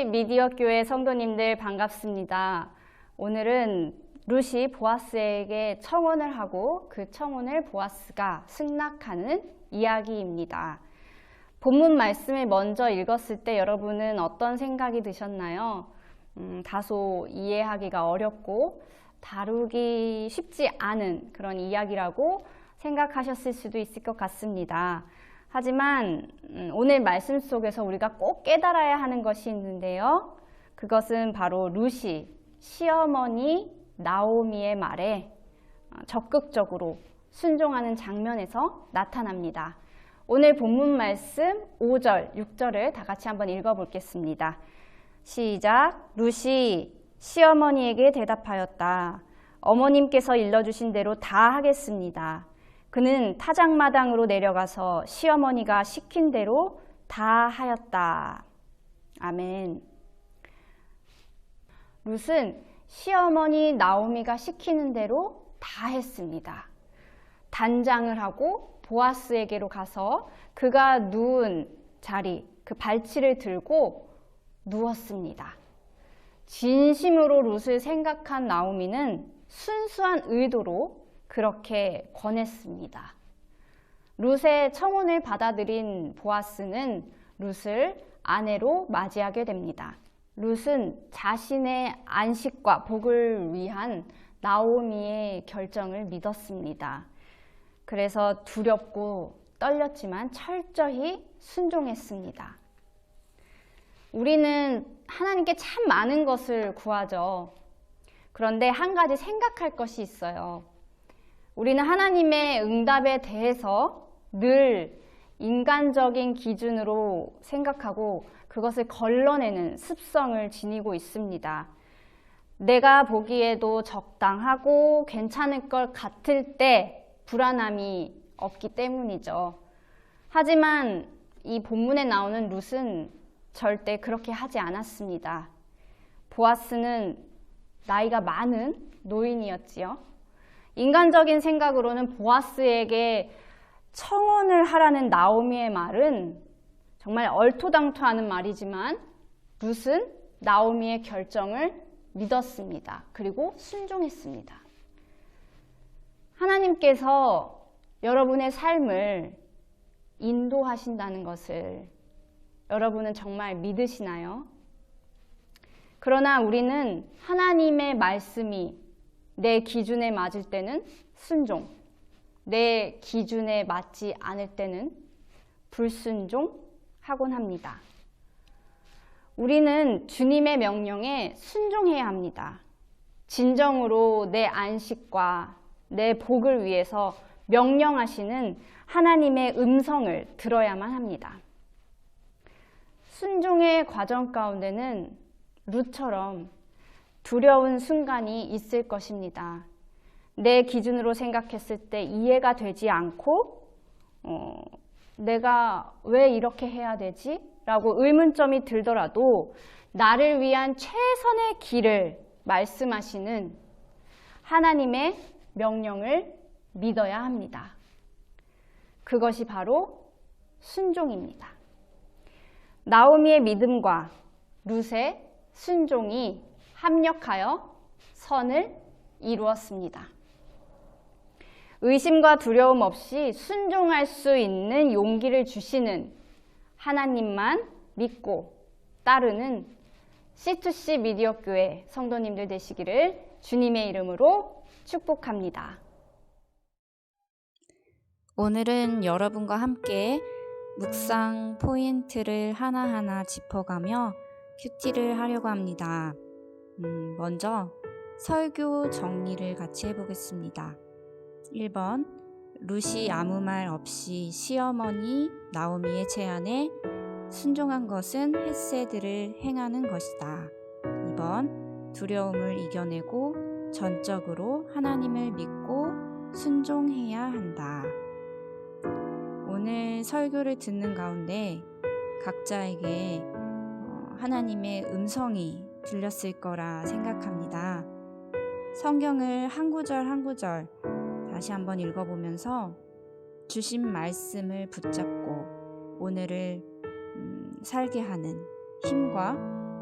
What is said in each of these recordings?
C2C 미디어 교회 성도님들 반갑습니다. 오늘은 루시 보아스에게 청혼을 하고 그 청혼을 보아스가 승낙하는 이야기입니다. 본문 말씀을 먼저 읽었을 때 여러분은 어떤 생각이 드셨나요? 음, 다소 이해하기가 어렵고 다루기 쉽지 않은 그런 이야기라고 생각하셨을 수도 있을 것 같습니다. 하지만 음, 오늘 말씀 속에서 우리가 꼭 깨달아야 하는 것이 있는데요. 그것은 바로 루시, 시어머니 나오미의 말에 어, 적극적으로 순종하는 장면에서 나타납니다. 오늘 본문 말씀 5절, 6절을 다 같이 한번 읽어보겠습니다. 시작. 루시, 시어머니에게 대답하였다. 어머님께서 일러주신 대로 다 하겠습니다. 그는 타작마당으로 내려가서 시어머니가 시킨 대로 다 하였다. 아멘. 룻은 시어머니 나오미가 시키는 대로 다 했습니다. 단장을 하고 보아스에게로 가서 그가 누운 자리, 그 발치를 들고 누웠습니다. 진심으로 룻을 생각한 나오미는 순수한 의도로 그렇게 권했습니다. 룻의 청혼을 받아들인 보아스는 룻을 아내로 맞이하게 됩니다. 룻은 자신의 안식과 복을 위한 나오미의 결정을 믿었습니다. 그래서 두렵고 떨렸지만 철저히 순종했습니다. 우리는 하나님께 참 많은 것을 구하죠. 그런데 한 가지 생각할 것이 있어요. 우리는 하나님의 응답에 대해서 늘 인간적인 기준으로 생각하고 그것을 걸러내는 습성을 지니고 있습니다. 내가 보기에도 적당하고 괜찮을 것 같을 때 불안함이 없기 때문이죠. 하지만 이 본문에 나오는 룻은 절대 그렇게 하지 않았습니다. 보아스는 나이가 많은 노인이었지요. 인간적인 생각으로는 보아스에게 청혼을 하라는 나오미의 말은 정말 얼토당토하는 말이지만 룻은 나오미의 결정을 믿었습니다. 그리고 순종했습니다. 하나님께서 여러분의 삶을 인도하신다는 것을 여러분은 정말 믿으시나요? 그러나 우리는 하나님의 말씀이 내 기준에 맞을 때는 순종, 내 기준에 맞지 않을 때는 불순종하곤 합니다. 우리는 주님의 명령에 순종해야 합니다. 진정으로 내 안식과 내 복을 위해서 명령하시는 하나님의 음성을 들어야만 합니다. 순종의 과정 가운데는 루처럼 두려운 순간이 있을 것입니다. 내 기준으로 생각했을 때 이해가 되지 않고, 어, 내가 왜 이렇게 해야 되지? 라고 의문점이 들더라도 나를 위한 최선의 길을 말씀하시는 하나님의 명령을 믿어야 합니다. 그것이 바로 순종입니다. 나오미의 믿음과 룻의 순종이 합력하여 선을 이루었습니다. 의심과 두려움 없이 순종할 수 있는 용기를 주시는 하나님만 믿고 따르는 C2C 미디어 교회 성도님들 되시기를 주님의 이름으로 축복합니다. 오늘은 여러분과 함께 묵상 포인트를 하나하나 짚어가며 큐티를 하려고 합니다. 음, 먼저 설교 정리를 같이 해보겠습니다. 1번 루시 아무 말 없이 시어머니 나오미의 제안에 순종한 것은 햇세드를 행하는 것이다. 2번 두려움을 이겨내고 전적으로 하나님을 믿고 순종해야 한다. 오늘 설교를 듣는 가운데 각자에게 어, 하나님의 음성이 들렸을 거라 생각합니다. 성경을 한 구절 한 구절 다시 한번 읽어보면서 주신 말씀을 붙잡고 오늘을 음, 살게 하는 힘과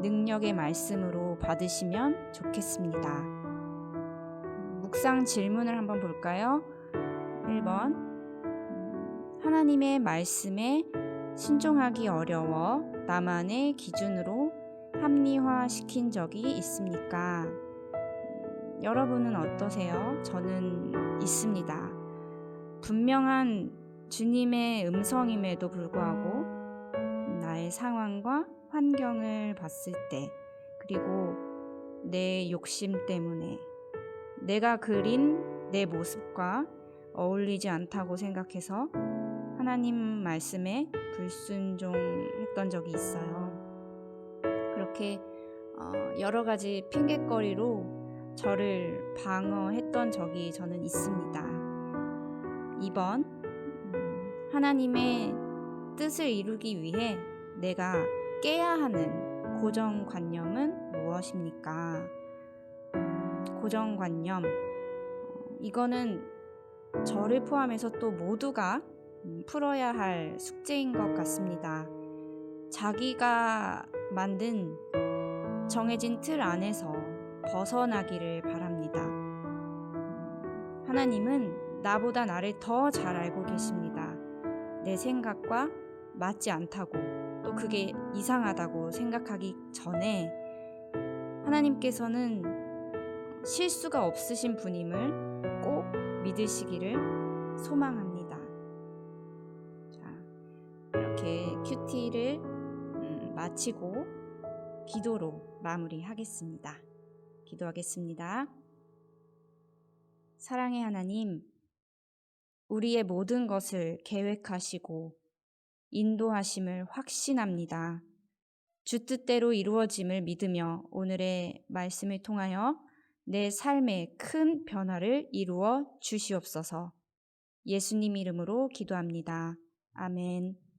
능력의 말씀으로 받으시면 좋겠습니다. 묵상 질문을 한번 볼까요? 1번. 하나님의 말씀에 순종하기 어려워 나만의 기준으로 합리화시킨 적이 있습니까? 음, 여러분은 어떠세요? 저는 있습니다. 분명한 주님의 음성임에도 불구하고 나의 상황과 환경을 봤을 때 그리고 내 욕심 때문에 내가 그린 내 모습과 어울리지 않다고 생각해서 하나님 말씀에 불순종했던 적이 있어요. 그렇게 어, 여러 가지 핑계거리로 저를 방어했던 적이 저는 있습니다. 2번 음, 하나님의 뜻을 이루기 위해 내가 깨야 하는 고정관념은 무엇입니까? 음, 고정관념 어, 이거는 저를 포함해서 또 모두가 음, 풀어야 할 숙제인 것 같습니다. 자기가 만든 정해진 틀 안에서 벗어나기를 바랍니다. 음, 하나님은 나보다 나를 더 잘 알고 계십니다. 내 생각과 맞지 않다고 또 그게 이상하다고 생각하기 전에 하나님께서는 실수가 없으신 분임을 꼭 믿으시기를 소망합니다. 자, 이렇게 큐티를 음, 마치고 기도로 마무리하겠습니다. 기도하겠습니다. 사랑의 하나님, 우리의 모든 것을 계획하시고 인도하심을 확신합니다. 주 뜻대로 이루어짐을 믿으며 오늘의 말씀을 통하여 내 삶에 큰 변화를 이루어 주시옵소서. 예수님 이름으로 기도합니다. 아멘.